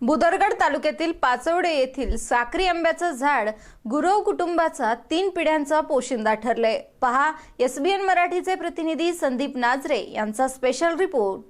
बुदरगड तालुक्यातील पाचवडे येथील साक्री आंब्याचं झाड गुरव कुटुंबाचा तीन पिढ्यांचा पोशिंदा ठरलंय पहा एसबीएन मराठीचे प्रतिनिधी संदीप नाजरे यांचा स्पेशल रिपोर्ट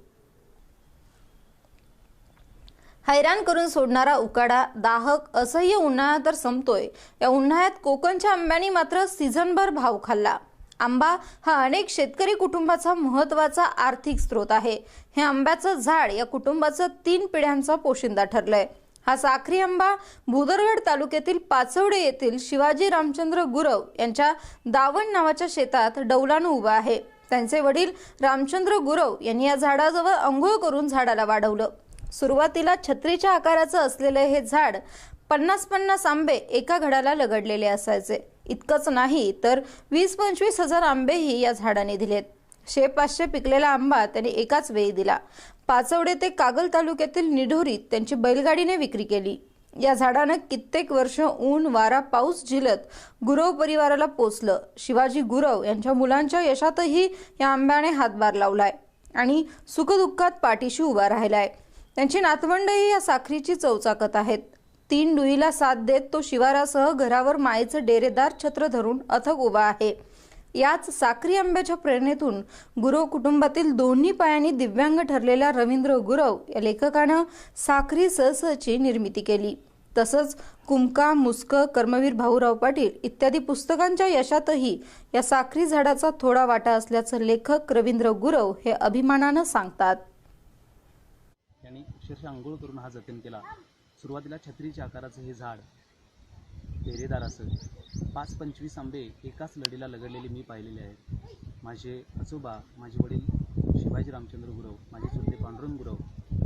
हैराण करून सोडणारा उकाडा दाहक असह्य उन्हाळा तर संपतोय. या उन्हाळ्यात कोकणच्या आंब्यानी मात्र सीझनभर भाव खाल्ला. आंबा हा अनेक शेतकरी कुटुंबाचा महत्त्वाचा आर्थिक स्रोत आहे. हे आंब्याचं झाड या कुटुंबाचं तीन पिढ्यांचा पोशिंदा ठरलंय. हा साखरी आंबा भुदरगड तालुक्यातील पाचवडे येथील शिवाजी रामचंद्र गुरव यांच्या दावण नावाच्या शेतात डौलानं उभा आहे. त्यांचे वडील रामचंद्र गुरव यांनी या झाडाजवळ अंघोळ करून झाडाला वाढवलं. सुरुवातीला छत्रीच्या आकाराचं असलेलं हे झाड पन्नास पन्नास आंबे एका घडाला लगडलेले असायचे. इतकंच नाही तर वीस पंचवीस हजार आंबेही या झाडाने दिलेत. शे पाचशे पिकलेला आंबा त्याने एकाच वेळी दिला. पाचवडे ते कागल तालुक्यातील निढोरीत त्यांची बैलगाडीने विक्री केली. या झाडानं कित्येक वर्ष ऊन वारा पाऊस झिलत गुरव परिवाराला पोचलं शिवाजी गुरव यांच्या मुलांच्या यशातही या आंब्याने हातभार लावलाय आणि सुखदुःखात पाठीशी उभा राहिलाय. त्यांची नातवंडही या साखरीची चौचाकत आहेत. तीन डुईला साथ देत तो शिवारासह घरावर मायेचं डेरेदार छत्र धरून अथक उभा आहे. याच साखरी आंब्याच्या प्रेरणेतून गुरव कुटुंबातील दोन्ही पायांनी दिव्यांग ठरलेल्या रवींद्र गुरव या लेखकानं साखरी सहसची निर्मिती केली. तसंच कुमका मुस्क कर्मवीर भाऊराव पाटील इत्यादी पुस्तकांच्या यशातही या साखरी झाडाचा थोडा वाटा असल्याचं लेखक रवींद्र गुरव हे अभिमानानं सांगतात. अक्षरशः आंघोळ करून हा जतन केला. सुरुवातीला छत्रीच्या आकाराचं हे झाड पेरेदार असं पाच पंचवीस आंबे एकाच लढीला लगडलेले मी पाहिलेले आहेत. माझे आजोबा माझे वडील शिवाजी रामचंद्र गुरव माझे चुलते पांडुरंग गुरव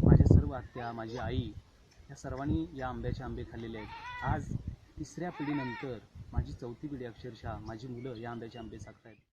माझ्या सर्व आत्या माझी आई या सर्वांनी या आंब्याचे आंबे खाल्लेले आहेत. आज तिसऱ्या पिढीनंतर माझी चौथी पिढी अक्षरशः माझी मुलं या आंब्याचे आंबे सांगतायत.